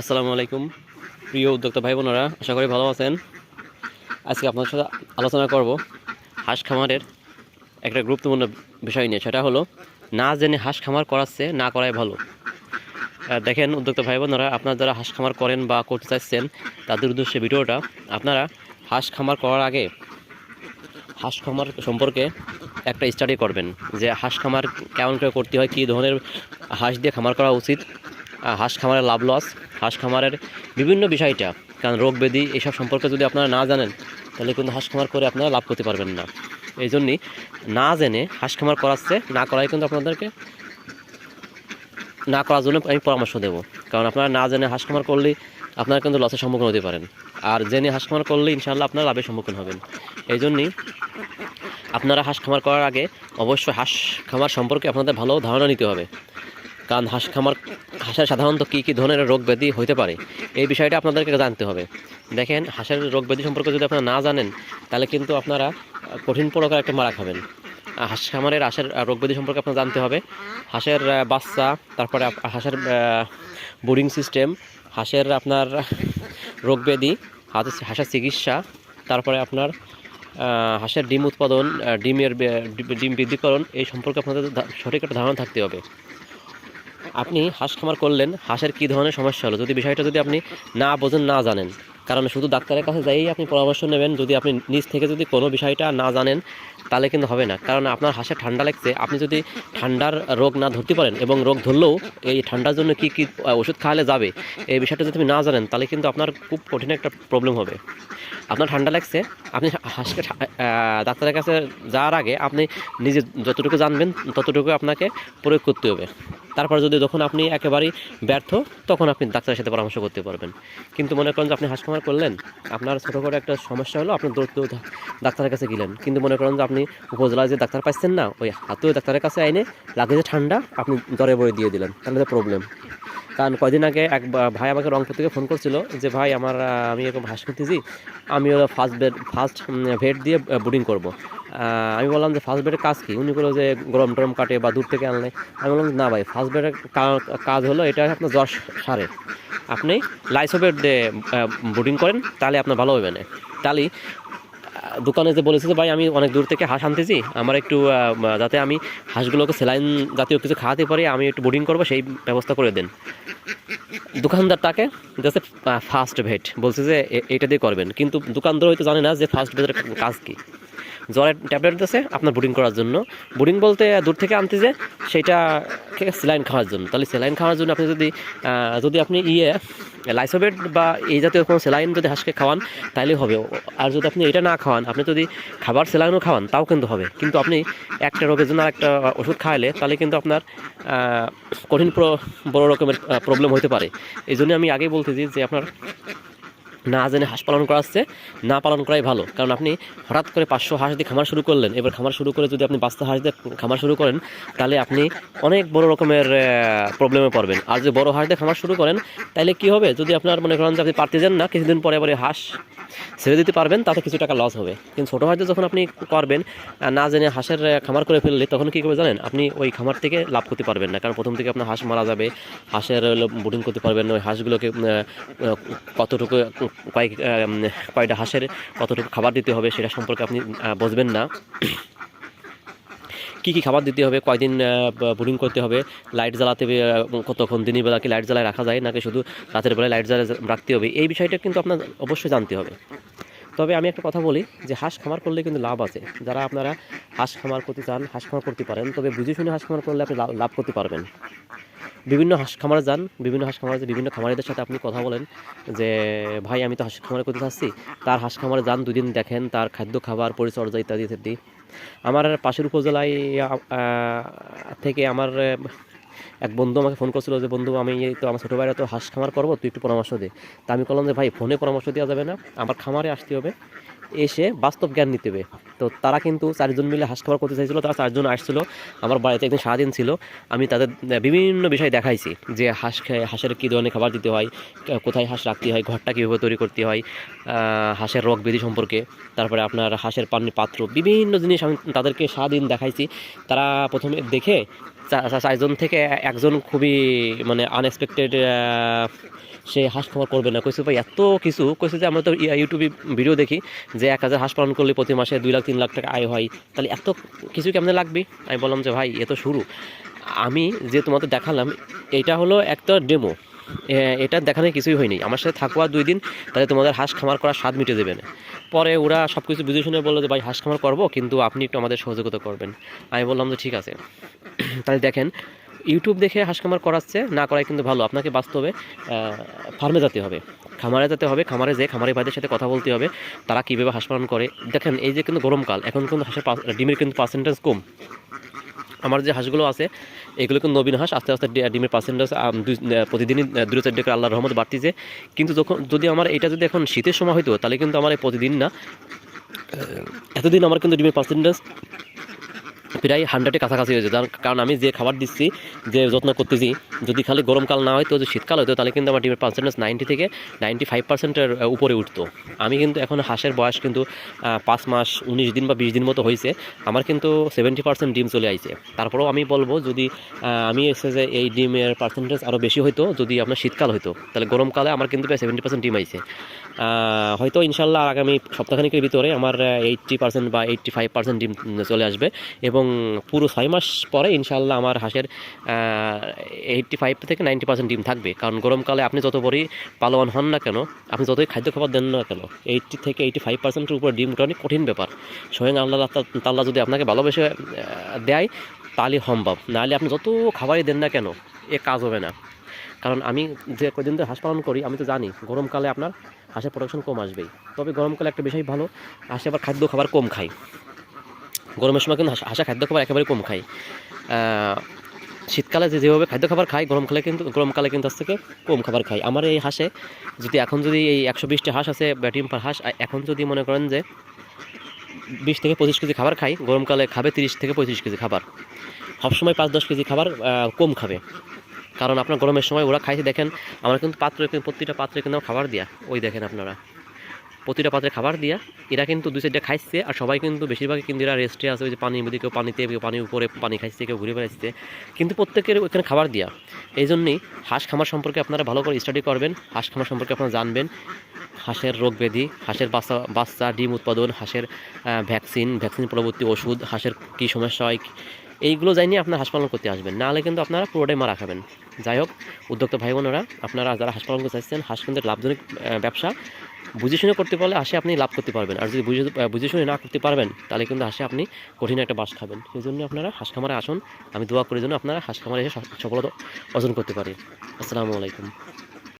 আসসালামু আলাইকুম। প্রিয় উদ্যোক্তা ভাই বোনেরা আশা করি ভালো আছেন। আজকে আপনার সাথে আলোচনা করব হাঁস খামারের একটা গুরুত্বপূর্ণ বিষয় নিয়ে। সেটা হলো, না জেনে হাঁস খামার করাচ্ছে, না করাই ভালো। দেখেন উদ্যোক্তা ভাই বোনেরা আপনারা যারা হাঁস খামার করেন বা করতে চাইছেন তাদের উদ্দেশ্যে ভিডিওটা, আপনারা হাঁস খামার করার আগে হাঁস খামার সম্পর্কে একটা স্টাডি করবেন যে হাঁস খামার কেমন করে করতে হয়, কী ধরনের হাঁস দিয়ে খামার করা উচিত হাঁস খামারের লাভ লস হাঁস খামারের বিভিন্ন বিষয়টা, কারণ রোগ ব্যাধি এইসব সম্পর্কে যদি আপনারা না জানেন, তাহলে কিন্তু হাঁস খামার করে আপনারা লাভ করতে পারবেন না। এই জন্যই না জেনে হাঁস খামার করাচ্ছে, না করাই কিন্তু আপনাদেরকে না করার জন্য আমি পরামর্শ দেব। কারণ আপনারা না জেনে হাঁস খামার করলেই আপনারা কিন্তু লসের সম্মুখীন হতে পারেন। আর জেনে হাঁস খামার করলে ইনশাআল্লাহ আপনারা লাভের সম্মুখীন হবেন। এই জন্যই আপনারা হাঁস খামার করার আগে অবশ্যই হাঁস খামার সম্পর্কে আপনাদের ভালো ধারণা নিতে হবে। কারণ হাঁস খামার, হাঁসের সাধারণত কী কী ধরনের রোগ ব্যাধি হতে পারে? এই বিষয়টা আপনাদেরকে জানতে হবে। দেখেন, হাঁসের রোগ ব্যাধি সম্পর্কে যদি আপনারা না জানেন, তাহলে কিন্তু আপনারা কঠিন প্রকার একটা মারা খাবেন। হাঁস খামারের হাঁসের রোগ ব্যাধি সম্পর্কে আপনার জানতে হবে। হাঁসের বাচ্চা, তারপরে হাঁসের বোরিং সিস্টেম, হাঁসের আপনার রোগ ব্যাধি হাঁসের হাঁসের চিকিৎসা, তারপরে আপনার হাঁসের ডিম উৎপাদন ডিমের ডিম বৃদ্ধিকরণ, এই সম্পর্কে আপনাদের সঠিক একটা ধারণা থাকতে হবে। আপনি হাঁস খামার করলেন, হাঁসের কী ধরনের সমস্যা হলো? যদি বিষয়টা যদি আপনি না বোঝেন, না জানেন কারণ শুধু ডাক্তারের কাছে যাই আপনি পরামর্শ নেবেন, যদি আপনি নিজ থেকে যদি কোনো বিষয়টা না জানেন, তাহলে কিন্তু হবে না। কারণ আপনার হাসে ঠান্ডা লাগছে, আপনি যদি ঠান্ডার রোগ না ধরতে পারেন এবং রোগ ধরলেও এই ঠান্ডার জন্য কি কি ওষুধ খাওয়ালে যাবে, এই বিষয়টা যদি আপনি না জানেন, তাহলে কিন্তু আপনার খুব কঠিন একটা প্রবলেম হবে। আপনার ঠান্ডা লাগছে, আপনি হাঁসকে ডাক্তারের কাছে যাওয়ার আগে আপনি নিজে যতটুকু জানবেন, ততটুকু আপনাকে প্রয়োগ করতে হবে। তারপর যদি যখন আপনি একেবারেই ব্যর্থ, তখন আপনি ডাক্তারের সাথে পরামর্শ করতে পারবেন। কিন্তু মনে করেন যে আপনি হাঁস খামার করলেন, আপনার ছোটো করে একটা সমস্যা হলো, আপনি দৌড় ডাক্তারের কাছে গেলেন। কিন্তু মনে করেন যে আপনি উপজেলায় যে ডাক্তার পাচ্ছেন না, ওই হাতেও ডাক্তারের কাছে আইনে লাগে যে ঠান্ডা, আপনি জ্বরে বয়ে দিয়ে দিলেন। তাহলে প্রবলেম কারণ কয়দিন আগে এক ভাই আমাকে রংপুর থেকে ফোন করছিল যে, ভাই, আমার, আমি এরকম হাঁস আমি ফার্স্ট বেড ফার্স্ট ভেট দিয়ে বুডিং করব। আমি বললাম যে ফার্স্ট বেডের কাজ কি? উনি বলল যে, গরম টরম কাটে বা দূর থেকে আনলে। আমি বললাম, না ভাই ফার্স্ট বেডের কাজ হলো, এটা আপনার জ্বর সারে। আপনি লাইসোবেট দিয়ে বুডিং করেন, তাহলে আপনার ভালো হবে না। তাহলে দোকানে যে বলেছে যে, ভাই, আমি অনেক দূর থেকে হাঁস আনতেছি, আমার একটু যাতে আমি হাঁসগুলোকে সেলাইন জাতীয় কিছু খাওয়াতে পারি, আমি একটু বোর্ডিং করব, সেই ব্যবস্থা করে দেন। দোকানদার তাকে যাচ্ছে ফার্স্ট ভেট বলছে যে এটা দিয়ে করবেন। কিন্তু দোকানদার হয়তো জানে না যে ফার্স্ট ভেটের কাজ কি। জ্বরের ট্যাবলেট দিচ্ছে আপনার বোর্ডিং করার জন্য। বোর্ডিং বলতে দূর থেকে আনতে যে, সেটা স্যালাইন খাওয়ার জন্য। তাহলে স্যালাইন খাওয়ার জন্য আপনি যদি যদি আপনি ইয়ে লাইসোবেট বা এই জাতীয় কোনো স্যালাইন যদি হাঁসকে খাওয়ান তাহলে হবে। আর যদি আপনি এটা না খাওয়ান, আপনি যদি খাবার স্যালাইনও খাওয়ান, তাও কিন্তু হবে। কিন্তু আপনি একটা রোগের জন্য একটা ওষুধ খাওয়ালে তাহলে কিন্তু আপনার কঠিন বড় রকমের প্রবলেম হতে পারে। এই জন্য আমি আগেই বলতেছি যে আপনার না জেনে হাঁস পালন করা হচ্ছে না পালন করাই ভালো। কারণ আপনি হঠাৎ করে পাঁচশো হাঁস দিয়ে খামার শুরু করলেন, এবার খামার শুরু করে যদি আপনি বাচ্চা হাঁস দিয়ে খামার শুরু করেন, তাহলে আপনি অনেক বড় রকমের প্রবলেমে পড়বেন। আর যদি বড় হাঁস দিয়ে খামার শুরু করেন, তাহলে কি হবে? যদি আপনার মনে করেন যে আপনি পারতে যান না, কিছুদিন পরে পরে হাঁস ছেড়ে দিতে পারবেন, তাতে কিছু টাকা লস হবে। কিন্তু ছোটো হাঁস দিয়ে যখন আপনি করবেন না জেনে হাঁসের খামার করে ফেললে, তখন কী করবে জানেন? আপনি ওই খামার থেকে লাভ করতে পারবেন না। কারণ প্রথম থেকে আপনার হাঁস মারা যাবে, হাঁসের বুডিং করতে পারবেন ওই হাঁসগুলোকে কতটুকু কয়েক কয়টা হাঁসের কতটুকু খাবার দিতে হবে সেটা সম্পর্কে আপনি বুঝবেন না। কী কী খাবার দিতে হবে, কয়দিন বুডিং করতে হবে, লাইট জ্বালাতে হবে কতক্ষণ দিনের বেলা কি লাইট জ্বালায় রাখা যায়, নাকি শুধু রাতের বেলায় লাইট জ্বালায় রাখতে হবে, এই বিষয়টা কিন্তু আপনার অবশ্যই জানতে হবে। তবে আমি একটা কথা বলি যে হাঁস খামার করলে কিন্তু লাভ আছে। যারা আপনারা হাঁস খামার করতে চান, হাঁস খামার করতে পারেন, তবে বুঝে শুনে হাঁস খামার করলে আপনি লাভ করতে পারবেন। বিভিন্ন হাঁস খামারে যান, বিভিন্ন হাঁস খামারে বিভিন্ন খামারিদের সাথে আপনি কথা বলেন যে, ভাই, আমি তো হাঁস খামারে করতে চাচ্ছি। তার হাঁস খামারে যান দুদিন দেখেন, তার খাদ্য, খাবার, পরিচর্যা ইত্যাদি ইত্যাদি। আমার পাশের উপজেলায় থেকে আমার, এক বন্ধু আমাকে ফোন করছিল যে, বন্ধু, আমি তো আমার ছোটো ভাইরা তো হাঁস খামার করব, তুই একটু পরামর্শ দে। তা আমি বললাম যে, ভাই, ফোনে পরামর্শ দেওয়া যাবে না, আমার খামারে আসতে হবে। এসে বাস্তব জ্ঞান নিতে হবে। তো তারা কিন্তু চারজন মিলে হাঁস খাবার করতে চাইছিলো, তারা চারজন আসছিল। আমার বাড়িতে একদিন সারাদিন ছিল। আমি তাদের বিভিন্ন বিষয় দেখাইছি যে হাঁস হাঁসের কী ধরনের খাবার দিতে হয় কোথায় হাঁস রাখতে হয়, ঘরটা কীভাবে তৈরি করতে হয় হাঁসের রোগ ব্যাধি সম্পর্কে, তারপরে আপনার হাঁসের পানির পাত্র, বিভিন্ন জিনিস আমি তাদেরকে সারাদিন দেখাইছি। তারা প্রথমে দেখে চারজন থেকে একজন খুবই মানে আনএক্সপেক্টেড সে হাঁস করবে না। কইছে, ভাই, এত কিছু। কইছে যে, আমরা তো ইউটিউবে ভিডিও দেখি যে এক হাজার হাঁস পালন করলে প্রতি মাসে দুই লাখ, তিন লাখ টাকা আয় হয়। তাহলে এত কিছু কেমনে লাগবে? আমি বললাম যে, ভাই, এ তো শুরু। আমি যে তোমাদের দেখালাম, এটা হলো একটা ডেমো এটা দেখানো কিছুই হয়নি। আমার সাথে থাকুয়া দুই দিন, তাহলে তোমাদের হাঁস খামার করার স্বাদ মিটে দেবে না। পরে ওরা সব কিছু বুঝে শুনে বলল যে, ভাই, হাঁস খামার করব, কিন্তু আপনি একটু আমাদের সহযোগিতা করবেন। আমি বললাম যে, ঠিক আছে। তাহলে দেখেন ইউটিউব দেখে হাঁস খামার করাচ্ছে না করাই কিন্তু ভালো। আপনাকে বাস্তবে ফার্মে যেতে হবে। খামারে যেতে হবে খামারে যেয়ে খামারি ভাইদের সাথে কথা বলতে হবে তারা কীভাবে হাঁস পালন করে। দেখেন এই যে কিন্তু গরমকাল এখন কিন্তু হাঁসের ডিমের কিন্তু পার্সেন্টেজ কম। আমার যে হাঁসগুলো আছে এগুলো কিন্তু নবীন হাঁস আস্তে আস্তে ডিমের পার্সেন্টেজ প্রতিদিনই আহ, চার ডেকে করে আল্লাহর রহমত বাড়তিছে। কিন্তু যখন যদি আমার এটা যদি এখন শীতের সময় হতো তাহলে কিন্তু আমার প্রতিদিন না এতদিন আমার কিন্তু ডিমের পার্সেন্টেজ প্রায় হান্ড্রেডের কাছাকাছি হয়েছে, যার কারণ আমি যে খাবার দিচ্ছি, যে যত্ন করতেছি, যদি খালি গরমকাল না হয়তো যদি শীতকাল হতো তাহলে কিন্তু আমার ডিমের পার্সেন্টেজ নাইনটি থেকে নাইনটি ফাইভ পার্সেন্টের উপরে উঠতো। আমি কিন্তু এখন হাঁসের বয়স কিন্তু পাঁচ মাস, উনিশ দিন বা বিশ দিন মতো হয়েছে আমার কিন্তু সেভেন্টি পার্সেন্ট ডিম চলে আইছে। তারপরেও আমি বলব যদি আমি এসে যে এই ডিমের পার্সেন্টেজ আরও বেশি হতো যদি আপনার শীতকাল হতো তাহলে গরমকালে আমার কিন্তু প্রায় সেভেন্টি পার্সেন্ট ডিম আইছে। হয়তো ইনশাল্লাহ আগামী সপ্তাহখানিকের ভিতরে আমার এইট্টি পার্সেন্ট বা এইট্টি ফাইভ পার্সেন্ট ডিম চলে আসবে এবং পুরো ছয় মাস পরে ইনশাল্লাহ আমার হাঁসের এইট্টি ফাইভ থেকে নাইনটি পার্সেন্ট ডিম থাকবে। কারণ গরমকালে আপনি যত বড়ই পালোয়ান হন না কেন, আপনি যতই খাদ্য খাবার দেন না কেন এইট্টি থেকে এইটটি ফাইভ পার্সেন্টের উপরে ডিম ওঠা অনেক কঠিন ব্যাপার। স্বয়ং আল্লাহ তাল্লাহ যদি আপনাকে ভালোবেসে দেয়, তাহলে সম্ভব। নাহলে আপনি যত খাবারই দেন না কেন, এ কাজ হবে না। কারণ আমি যে কদিন ধরে হাঁস পালন করি, আমি তো জানি গরমকালে আপনার হাঁসের প্রোডাকশন কম আসবেই। তবে গরমকালে একটা বিষয় ভালো, হাঁসে আবার খাদ্য খাবার কম খায়। গরমের সময় কিন্তু হাঁস- খাদ্য খাবার একেবারে কম খায় শীতকালে যে যেভাবে খাদ্য খাবার খায় গরমকালে কিন্তু গরমকালে কিন্তু থেকে কম খাবার খায় আমার এই হাঁসে যদি এখন যদি এই একশো বিশটি হাঁস আছে, বা ডিম পার হাঁস এখন যদি মনে করেন যে বিশ থেকে পঁচিশ কেজি খাবার খাই গরমকালে খাবে তিরিশ থেকে পঁয়ত্রিশ কেজি খাবার। সবসময় পাঁচ দশ কেজি খাবার কম খাবে। কারণ আপনার গরমের সময় ওরা খাইতে দেখেন, আমার কিন্তু পাত্রে প্রতিটা পাত্রে কিন্তু খাবার দিয়া। ওই দেখেন আপনারা। প্রতিটা পাত্রে খাবার দিয়া এরা কিন্তু দুই সাইডে খাইছে আর সবাই কিন্তু বেশিরভাগ কিন্তু এরা রেস্টে আছে, ওই যে পানির মধ্যে কেউ পানিতে, কেউ পানির উপরে পানি খাইছে, কেউ ঘুরে বেড়াচ্ছে কিন্তু প্রত্যেকের ওখানে খাবার দিয়া। এই জন্যই হাঁস খামার সম্পর্কে আপনারা ভালো করে স্টাডি করবেন, হাঁস খামার সম্পর্কে আপনারা জানবেন। হাঁসের রোগ ব্যাধি, হাঁসের বাচ্চা বাচ্চা, ডিম উৎপাদন, হাঁসের ভ্যাকসিন ভ্যাকসিন পরবর্তী ওষুধ, হাঁসের কী সমস্যা হয়, এইগুলো যাই নিয়ে আপনার হাঁস পালন করতে আসবেন। নাহলে কিন্তু আপনারা পুরোটাই মারা খাবেন। যাই হোক, উদ্যোক্তা ভাই বোনেরা আপনারা যারা হাঁস পালন করতে চাইছেন, হাঁস কিন্তু লাভজনক ব্যবসা। বুঝে শুনে করতে পারলে আসে আপনি লাভ করতে পারবেন। আর যদি বুঝে বুঝে শুনে না করতে পারবেন, তাহলে কিন্তু আসে আপনি কঠিন একটা বাস খাবেন। সেই জন্য আপনারা হাঁস খামারে আসুন। আমি দোয়া করে জন্য আপনারা হাঁস খামারে এসে সফলতা অর্জন করতে পারেন আসসালামু আলাইকুম।